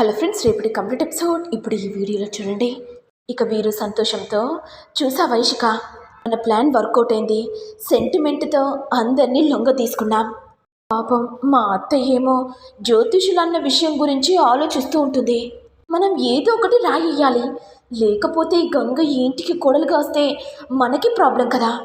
Hello friends రేపటి complete episode. ఇప్పుడు ఈ వీడియోలో చూడండి. ఇక వీరు సంతోషంతో చూసా వైశిక మన ప్లాన్ వర్కౌట్ అయింది. సెంటిమెంట్తో అందరినీ లొంగ తీసుకున్నాం. పాపం మా అత్తయ్య ఏమో జ్యోతిషులు అన్న విషయం గురించి ఆలోచిస్తూ ఉంటుంది. మనం ఏదో ఒకటి రాయియ్యాలి. లేకపోతే గంగ ఇంటికి కొడలుగా వస్తే మనకి ప్రాబ్లం కదా.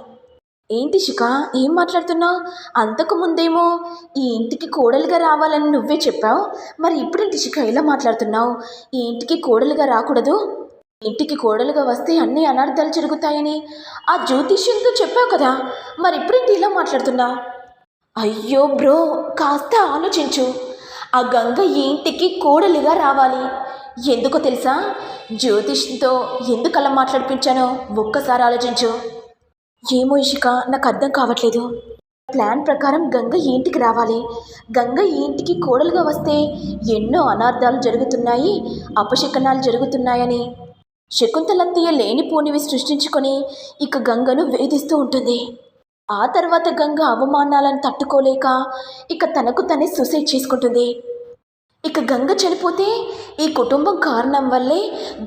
ఏంటి శిఖ? ఏం మాట్లాడుతున్నావు? అంతకుముందేమో ఈ ఇంటికి కోడలుగా రావాలని నువ్వే చెప్పావు. మరి ఇప్పుడేంటి శిఖ? ఇలా మాట్లాడుతున్నావు? ఈ ఇంటికి కోడలుగా రాకూడదు? ఇంటికి కోడలుగా వస్తే అన్ని అనర్థాలు జరుగుతాయని ఆ జ్యోతిష్యంతో చెప్పావు కదా. మరి ఇప్పుడేంటి ఇలా మాట్లాడుతున్నావు? అయ్యో బ్రో కాస్త ఆలోచించు. ఆ గంగ ఈ ఇంటికి కోడలిగా రావాలి. ఎందుకో తెలుసా? జ్యోతిష్తో ఎందుకలా మాట్లాడిపించానో? ఒక్కసారి ఆలోచించు. ఏమో ఇషిక నాకు అర్థం కావట్లేదు. ప్లాన్ ప్రకారం గంగ ఇంటికి రావాలి. గంగ ఇంటికి కోడలుగా వస్తే ఎన్నో అనార్థాలు జరుగుతున్నాయి అపశకనాలు జరుగుతున్నాయని. శకుంతలత్తయ్య లేనిపోనివి సృష్టించుకొని ఇక గంగను వేధిస్తూ ఉంటుంది. ఆ తర్వాత గంగ అవమానాలను తట్టుకోలేక ఇక తనకు తనే సూసైడ్ చేసుకుంటుంది. ఇక గంగ చనిపోతే ఈ కుటుంబం కారణం వల్లే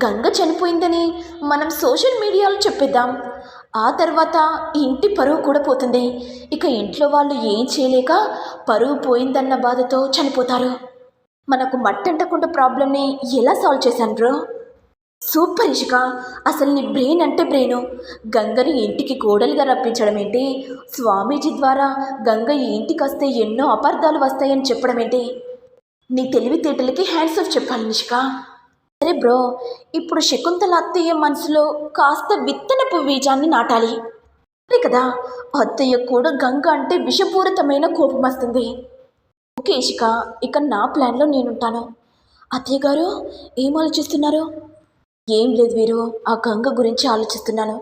గంగ చనిపోయిందని మనం సోషల్ మీడియాలో చెప్పేద్దాం. ఆ తర్వాత ఇంటి పరువు కూడా పోతుంది. ఇక ఇంట్లో వాళ్ళు ఏం చేయలేక పరువు పోయిందన్న బాధతో చనిపోతారు. మనకు మట్టంటకుండా ప్రాబ్లమ్ని ఎలా సాల్వ్ చేశాను బ్రో? సూపర్ ఇషిక. అసలు నీ బ్రెయిన్ అంటే బ్రెయిను. గంగని ఇంటికి కోడలుగా రప్పించడం ఏంటి? స్వామీజీ ద్వారా గంగ ఇంటికి వస్తే ఎన్నో అపార్థాలు వస్తాయని చెప్పడం ఏంటి? నీ తెలివితేటలకి హ్యాండ్స్ ఆఫ్ చెప్పాలి నిషిక సరే బ్రో ఇప్పుడు శకుంతల అత్తయ్య మనసులో కాస్త విత్తనపు బీజాన్ని నాటాలి. సరే కదా అత్తయ్య కూడా గంగ అంటే విషపూరితమైన కోపం వస్తుంది. ఓకే ఇషిక ఇక నా ప్లాన్లో నేనుంటాను. అత్తయ్య గారు ఏం ఆలోచిస్తున్నారు? ఏం లేదు వీరు ఆ గంగ గురించి ఆలోచిస్తున్నాను.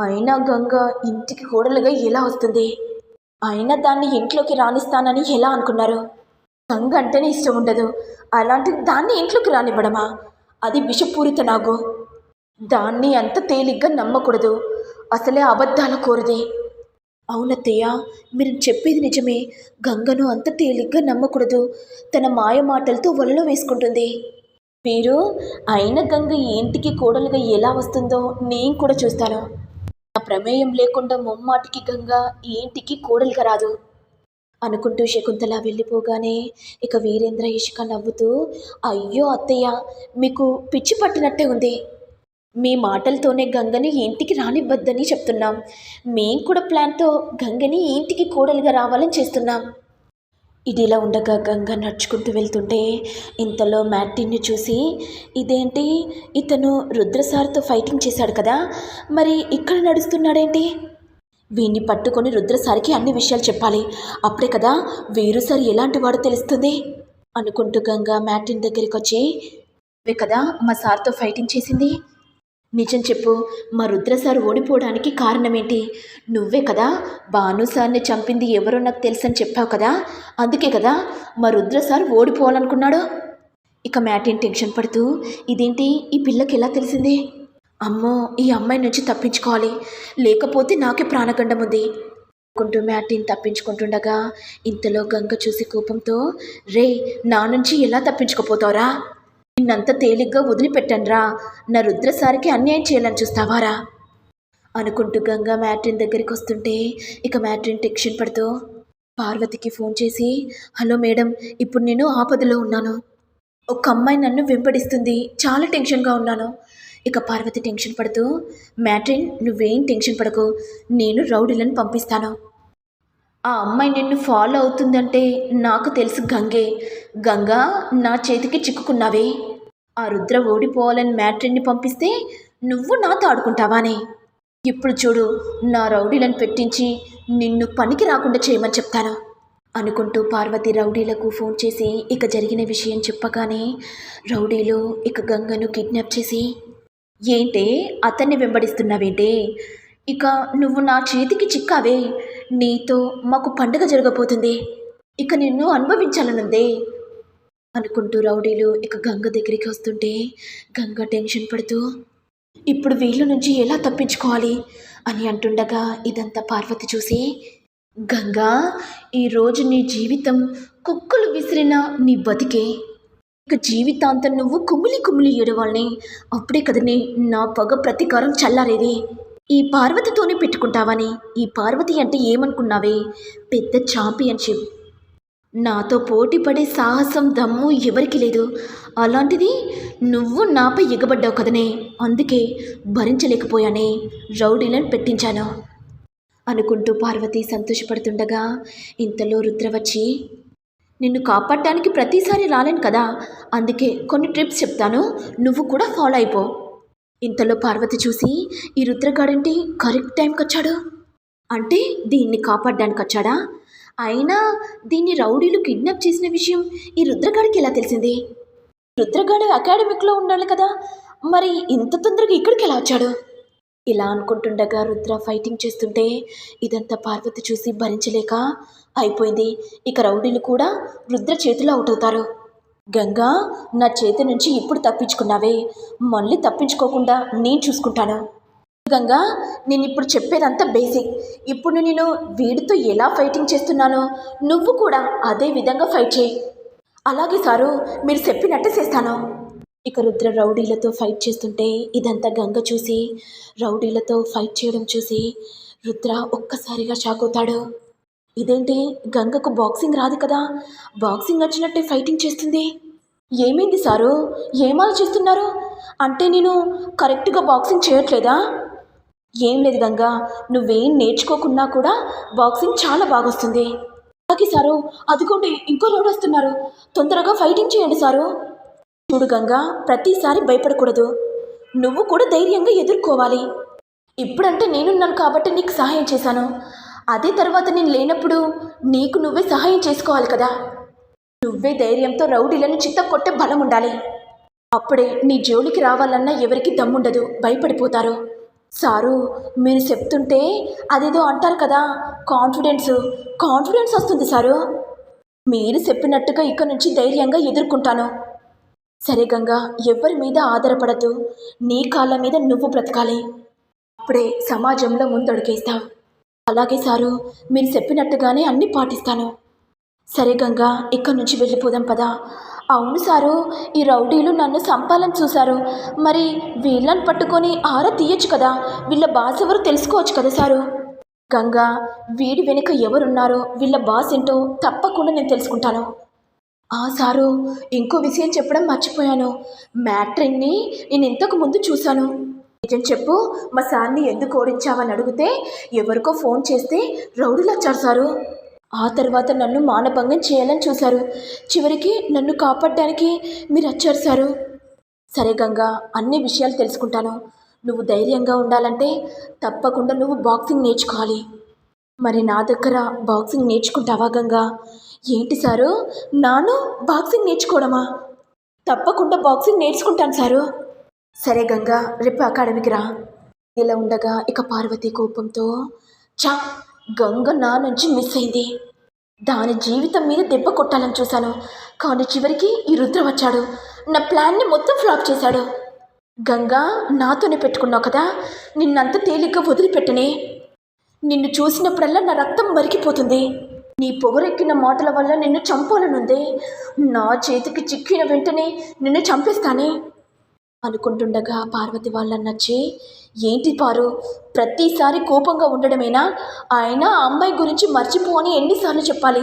అయినా గంగ ఇంటికి కోడలుగా ఎలా వస్తుంది? అయినా దాన్ని ఇంట్లోకి రానిస్తానని ఎలా అనుకున్నారు? గంగ అంటేనే ఇష్టం ఉండదు. అలాంటి దాన్ని ఇంట్లోకి రానివ్వడమా? అది విషపూరిత నాగు దాన్ని అంత తేలిగ్గా నమ్మకూడదు. అసలే అబద్ధాల కోరిది. అవునత్తయ్య మీరు చెప్పేది నిజమే. గంగను అంత తేలిగ్గా నమ్మకూడదు. తన మాయ మాటలతో వలలో వేసుకుంటుంది. మీరు అయిన గంగ ఇంటికి కోడలుగా ఎలా వస్తుందో నేను కూడా చూస్తాను. నా ప్రమేయం లేకుండా ముమ్మాటికి గంగ ఏంటికి ఇంటికి కోడలుగా రాదు. అనుకుంటూ శకుంతల వెళ్ళిపోగానే ఇక వీరేంద్ర ఇషిక నవ్వుతూ అయ్యో అత్తయ్య మీకు పిచ్చి పట్టినట్టే ఉంది. మీ మాటలతోనే గంగని ఇంటికి రానివ్వద్దని చెప్తున్నాం. మేం కూడా ప్లాన్తో గంగని ఇంటికి కోడలుగా రావాలని చేస్తున్నాం. ఇది ఇలా ఉండగా గంగ నడుచుకుంటూ వెళ్తుంటే ఇంతలో మ్యాటిన్ని చూసి ఇదేంటి? ఇతను రుద్రసార్తో ఫైటింగ్ చేశాడు కదా. మరి ఇక్కడ నడుస్తున్నాడేంటి? వీణ్ణి పట్టుకొని రుద్రసారికి అన్ని విషయాలు చెప్పాలి. అప్పుడే కదా వీరు సార్ ఎలాంటి వాడో తెలుస్తుంది? అనుకుంటూ గంగ మ్యాటిన్ దగ్గరికి వచ్చి "నువ్వే కదా మా సార్తో ఫైటింగ్ చేసింది? నిజం చెప్పు మా రుద్ర సార్ ఓడిపోవడానికి కారణమేంటి? నువ్వే కదా భాను సార్ని చంపింది ఎవరో నాకు తెలుసని చెప్పావు కదా? అందుకే కదా మా రుద్ర సార్ ఓడిపోవాలనుకున్నాడు? ఇక మ్యాటిన్ టెన్షన్ పడుతూ ఇదేంటి? ఈ పిల్లకి ఎలా తెలిసింది? అమ్మో ఈ అమ్మాయి నుంచి తప్పించుకోవాలి. లేకపోతే నాకే ప్రాణగండం ఉంది. అనుకుంటూ మ్యాటిని తప్పించుకుంటుండగా ఇంతలో గంగ చూసి కోపంతో రే నా నుంచి ఎలా తప్పించుకోపోతావురా? నిన్నంత తేలిగ్గా వదిలిపెట్టండ్రా నా రుద్రసారికి అన్యాయం చేయాలని చూస్తావారా? అనుకుంటూ గంగ మ్యాట్రిన్ దగ్గరికి వస్తుంటే ఇక మ్యాట్రిన్ టెన్షన్ పడుతూ పార్వతికి ఫోన్ చేసి హలో మేడం ఇప్పుడు నేను ఆపదలో ఉన్నాను. ఒక అమ్మాయి నన్ను వెంపడిస్తుంది చాలా టెన్షన్గా ఉన్నాను. ఇక పార్వతి టెన్షన్ పడుతూ మ్యాట్రిన్ నువ్వేం టెన్షన్ పడకు. నేను రౌడీలను పంపిస్తాను. ఆ అమ్మాయి నిన్ను ఫాలో అవుతుందంటే నాకు తెలుసు గంగే. గంగా నా చేతికి చిక్కుకున్నావే. ఆ రుద్ర ఓడిపోవాలని మ్యాట్రిన్ని పంపిస్తే నువ్వు నాతో ఆడుకుంటావానే. ఇప్పుడు చూడు నా రౌడీలను పెట్టించి నిన్ను పనికి రాకుండా చేయమని చెప్తాను. అనుకుంటూ పార్వతి రౌడీలకు ఫోన్ చేసి ఇక జరిగిన విషయం చెప్పగానే రౌడీలు ఇక గంగను కిడ్నాప్ చేసి ఏంటే? అతన్ని వెంబడిస్తున్నావేంటే? ఇక నువ్వు నా చేతికి చిక్కావే. నీతో మాకు పండుగ జరగబోతుంది. ఇక నిన్ను అనుభవించాలనుందే. అనుకుంటూ రౌడీలు ఇక గంగ దగ్గరికి వస్తుంటే గంగ టెన్షన్ పడుతూ ఇప్పుడు వీళ్ళ నుంచి ఎలా తప్పించుకోవాలి? అని అంటుండగా ఇదంతా పార్వతి చూసి గంగా ఈరోజు నీ జీవితం కుక్కలు విసిరిన నీ బతికే. ఇక జీవితాంతం నువ్వు కుమిలి కుమిలి ఏడవాలని అప్పుడే కదనే నా పగ ప్రతీకారం చల్లారేది. ఈ పార్వతితోనే పెట్టుకుంటావని ఈ పార్వతి అంటే ఏమనుకున్నావే? పెద్ద ఛాంపియన్షిప్ నాతో పోటీ పడే సాహసం దమ్ము ఎవరికి లేదు. అలాంటిది నువ్వు నాపై ఎగబడ్డావు కదనే. అందుకే భరించలేకపోయానే. రౌడీలను పెట్టించాను. అనుకుంటూ పార్వతి సంతోషపడుతుండగా ఇంతలో రుద్ర వచ్చి నిన్ను కాపాడటానికి ప్రతిసారి రాలేను కదా. అందుకే కొన్ని ట్రిప్స్ చెప్తాను. నువ్వు కూడా ఫాలో అయిపో. ఇంతలో పార్వతి చూసి ఈ రుద్రగాడంటే కరెక్ట్ టైంకి వచ్చాడు. అంటే దీన్ని కాపాడడానికి వచ్చాడా? అయినా దీన్ని రౌడీలు కిడ్నాప్ చేసిన విషయం ఈ రుద్రగాడికి ఎలా తెలిసింది? రుద్రగాడు అకాడమిక్లో ఉండాలి కదా. మరి ఇంత తొందరగా ఇక్కడికి ఎలా వచ్చాడు? ఇలా అనుకుంటుండగా రుద్ర ఫైటింగ్ చేస్తుంటే ఇదంతా పార్వతి చూసి భరించలేక అయిపోయింది. ఇక రౌడీలు కూడా రుద్ర చేతిలో అవుట్ అవుతారు. గంగా నా చేతి నుంచి ఇప్పుడు తప్పించుకున్నావే. మళ్ళీ తప్పించుకోకుండా నేను చూసుకుంటాను. గంగా నేను ఇప్పుడు చెప్పేదంతా బేసిక్ ఇప్పుడు నేను వీడితో ఎలా ఫైటింగ్ చేస్తున్నానో నువ్వు కూడా అదే విధంగా ఫైట్ చేయి. అలాగే సారు మీరు చెప్పినట్టే చేస్తాను. ఇక రుద్ర రౌడీలతో ఫైట్ చేస్తుంటే ఇదంతా గంగ చూసి రౌడీలతో ఫైట్ చేయడం చూసి రుద్ర ఒక్కసారిగా షాక్ అవుతాడు. ఇదేంటి? గంగకు బాక్సింగ్ రాదు కదా? బాక్సింగ్ వచ్చినట్టే ఫైటింగ్ చేస్తుంది. ఏమైంది సారు? ఏం ఆలోచిస్తున్నారు? అంటే నేను కరెక్ట్గా బాక్సింగ్ చేయట్లేదా? ఏం లేదు గంగా నువ్వేం నేర్చుకోకున్నా కూడా బాక్సింగ్ చాలా బాగొస్తుంది. అలాగే సారు అదిగోండి ఇంకో రోడ్ వస్తున్నారు తొందరగా ఫైటింగ్ చేయండి సారు. చూడు గంగా ప్రతిసారి భయపడకూడదు. నువ్వు కూడా ధైర్యంగా ఎదుర్కోవాలి. ఇప్పుడంటే నేనున్నాను కాబట్టి నీకు సహాయం చేశాను. అదే తర్వాత నేను లేనప్పుడు నీకు నువ్వే సహాయం చేసుకోవాలి కదా. నువ్వే ధైర్యంతో రౌడీలను చిత్త కొట్టే బలం ఉండాలి. అప్పుడే నీ జోలికి రావాలన్నా ఎవరికి దమ్ముండదు. భయపడిపోతారు. సారు మీరు చెప్తుంటే అదేదో అంటారు కదా. కాన్ఫిడెన్స్ కాన్ఫిడెన్స్ వస్తుంది సారు. మీరు చెప్పినట్టుగా ఇక నుంచి ధైర్యంగా ఎదుర్కొంటాను. సరే గంగా ఎవరి మీద ఆధారపడద్దు నీ కాళ్ళ మీద నువ్వు బ్రతకాలి. అప్పుడే సమాజంలో ముందడుగేస్తావు. అలాగే సారు మీరు చెప్పినట్టుగానే అన్నీ పాటిస్తాను. సరే గంగా ఇక్కడి నుంచి వెళ్ళిపోదాం పదా. అవును సారు ఈ రౌడీలు నన్ను సంపాలని చూశారు. మరి వీళ్ళని పట్టుకొని ఆర తీయచ్చు కదా. వీళ్ళ బాస్ ఎవరు తెలుసుకోవచ్చు కదా సారు. గంగా వీడి వెనుక ఎవరున్నారో వీళ్ళ బాస్ ఏంటో తప్పకుండా నేను తెలుసుకుంటాను. ఆ సారు ఇంకో విషయం చెప్పడం మర్చిపోయాను. మ్యాట్రిన్ని నేను ఇంతకు ముందు చూశాను. నిజం చెప్పు మా సార్ని ఎందుకు ఓడించావని అడిగితే ఎవరికో ఫోన్ చేస్తే రౌడీలు వచ్చారు సారు. ఆ తర్వాత నన్ను మానభంగం చేయాలని చూశారు. చివరికి నన్ను కాపాడడానికి మీరు వచ్చారు సారు. సరే గంగా అన్ని విషయాలు తెలుసుకుంటాను. నువ్వు ధైర్యంగా ఉండాలంటే తప్పకుండా నువ్వు బాక్సింగ్ నేర్చుకోవాలి. మరి నా దగ్గర బాక్సింగ్ నేర్చుకుంటావా గంగా? ఏంటి సారు? నాను బాక్సింగ్ నేర్చుకోవడమా? తప్పకుండా బాక్సింగ్ నేర్చుకుంటాను సారు. సరే గంగా రేపు అకాడమీకి రా. ఇలా ఉండగా ఇక పార్వతి కోపంతో చా గంగ నా నుంచి మిస్ అయింది. దాని జీవితం మీద దెబ్బ కొట్టాలని చూశాను. కానీ చివరికి ఈ రుద్ర వచ్చాడు. నా ప్లాన్ని మొత్తం ఫ్లాప్ చేశాడు. గంగా నాతోనే పెట్టుకున్నావు కదా? నిన్నంత తేలిగ్గా వదిలిపెట్టనే. నిన్ను చూసినప్పుడల్లా నా రక్తం మరిగిపోతుంది. నీ పొగరెక్కిన మాటల వల్ల నిన్ను చంపాలనుంది. నా చేతికి చిక్కిన వెంటనే నిన్ను చంపేస్తానే. అనుకుంటుండగా పార్వతి వాళ్ళ నచ్చి ఏంటి పారు? ప్రతిసారి కోపంగా ఉండడమేనా? ఆయన ఆ అమ్మాయి గురించి మర్చిపో అని ఎన్నిసార్లు చెప్పాలి.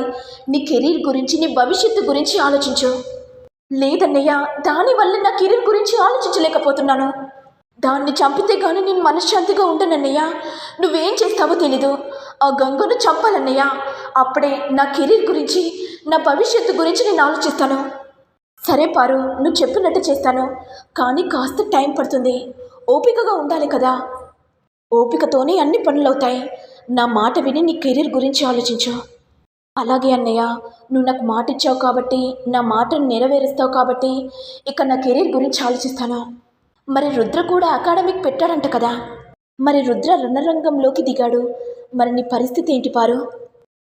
నీ కెరీర్ గురించి నీ భవిష్యత్తు గురించి ఆలోచించు. లేదన్నయ్య దానివల్ల నా కెరీర్ గురించి ఆలోచించలేకపోతున్నాను. దాన్ని చంపితే గాని నేను మనశ్శాంతిగా ఉండనన్నయ్య. నువ్వేం చేస్తావో తెలీదు. ఆ గంగను చంపాలన్నయ్య. అప్పుడే నా కెరీర్ గురించి నా భవిష్యత్తు గురించి నేను ఆలోచిస్తాను. సరే పారు నువ్వు చెప్పినట్టు చేస్తాను. కానీ కాస్త టైం పడుతుంది. ఓపికగా ఉండాలి కదా. ఓపికతోనే అన్ని పనులు అవుతాయి నా మాట విని నీ కెరీర్ గురించి ఆలోచించు. అలాగే అన్నయ్య నువ్వు నాకు మాట ఇచ్చావు కాబట్టి నా మాటను నెరవేరుస్తావు కాబట్టి ఇక నా కెరీర్ గురించి ఆలోచిస్తాను. మరి రుద్ర కూడా అకాడమిక్ పెట్టాడంట కదా. మరి రుద్ర రణరంగంలోకి దిగాడు. మరి నీ పరిస్థితి ఏంటి పారు?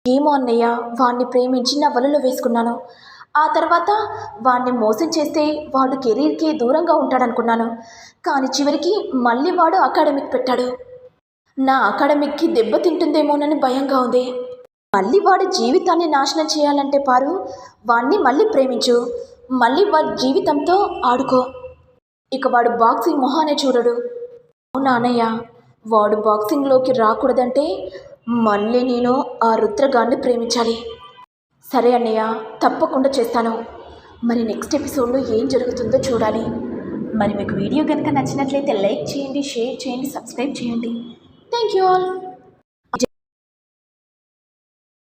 ఏమో అన్నయ్య వాణ్ణి ప్రేమించి నా వలలో వేసుకున్నాను. ఆ తర్వాత వాడిని మోసం చేస్తే వాడు కెరీర్కి దూరంగా ఉంటాడనుకున్నాను. కానీ చివరికి మళ్ళీ వాడు అకాడమిక్ పెట్టాడు. నా అకాడమిక్కి దెబ్బతింటుందేమోనని భయంగా ఉంది. మళ్ళీ వాడి జీవితాన్ని నాశనం చేయాలంటే పారు వాణ్ణి మళ్ళీ ప్రేమించు. మళ్ళీ వాడి జీవితంతో ఆడుకో. ఇక వాడు బాక్సింగ్ మొహానే చూడడు. అవునా అన్నయ్య వాడు బాక్సింగ్లోకి రాకూడదంటే మళ్ళీ నేను ఆ రుద్రగాన్ని ప్రేమించాలి. సరే అన్నయ్య తప్పకుండా చేస్తాను. మరి నెక్స్ట్ ఎపిసోడ్లో ఏం జరుగుతుందో చూడాలి. మరి మీకు వీడియో కనుక నచ్చినట్లయితే లైక్ చేయండి షేర్ చేయండి సబ్స్క్రైబ్ చేయండి. Thank you all.